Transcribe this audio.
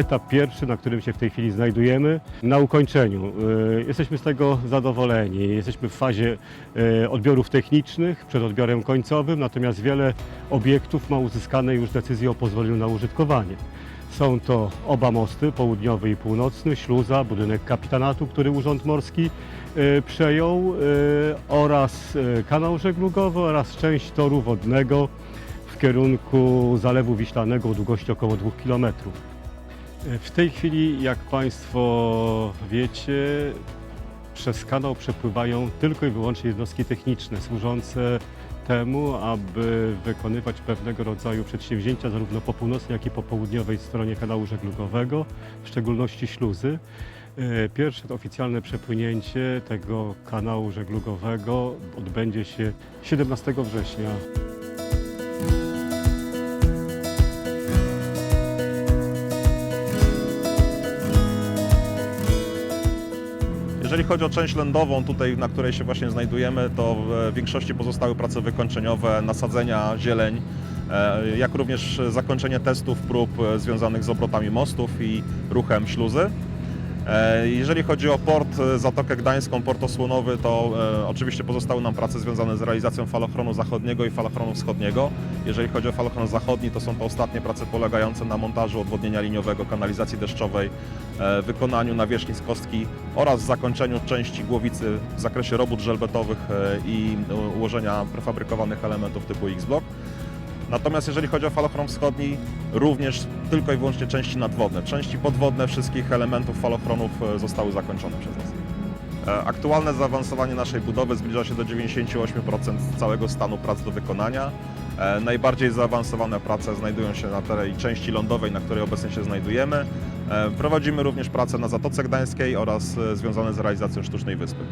etap pierwszy, na którym się w tej chwili znajdujemy, na ukończeniu. Y, Jesteśmy z tego zadowoleni. Jesteśmy w fazie y, odbiorów technicznych, przed odbiorem końcowym, natomiast wiele obiektów ma uzyskane już decyzję o pozwoleniu na użytkowanie. Są to oba mosty, południowy i północny, śluza, budynek kapitanatu, który Urząd Morski y, przejął oraz kanał żeglugowy oraz część toru wodnego w kierunku Zalewu Wiślanego o długości około 2 km. W tej chwili, jak Państwo wiecie, przez kanał przepływają tylko i wyłącznie jednostki techniczne służące temu, aby wykonywać pewnego rodzaju przedsięwzięcia zarówno po północnej, jak i po południowej stronie kanału żeglugowego, w szczególności śluzy. E, Pierwsze oficjalne przepłynięcie tego kanału żeglugowego odbędzie się 17 września. Jeżeli chodzi o część lądową, tutaj na której się właśnie znajdujemy, to w większości pozostały prace wykończeniowe, nasadzenia, zieleń, e, jak również zakończenie testów prób e, związanych z obrotami mostów i ruchem śluzy. E, Jeżeli chodzi o port, e, Zatokę Gdańską, port osłonowy, to e, oczywiście pozostały nam prace związane z realizacją falochronu zachodniego i falochronu wschodniego. Jeżeli chodzi o falochron zachodni, to są to ostatnie prace polegające na montażu odwodnienia liniowego, kanalizacji deszczowej, wykonaniu nawierzchni z kostki oraz zakończeniu części głowicy w zakresie robót żelbetowych i ułożenia prefabrykowanych elementów typu X-Block. Natomiast jeżeli chodzi o falochron wschodni, również tylko i wyłącznie części nadwodne. Części podwodne wszystkich elementów falochronów e, zostały zakończone przez nas. E, Aktualne zaawansowanie naszej budowy zbliża się do 98% całego stanu prac do wykonania. E, Najbardziej zaawansowane prace znajdują się na terenie części lądowej, na której obecnie się znajdujemy. Prowadzimy również prace na Zatoce Gdańskiej oraz związane z realizacją Sztucznej Wyspy.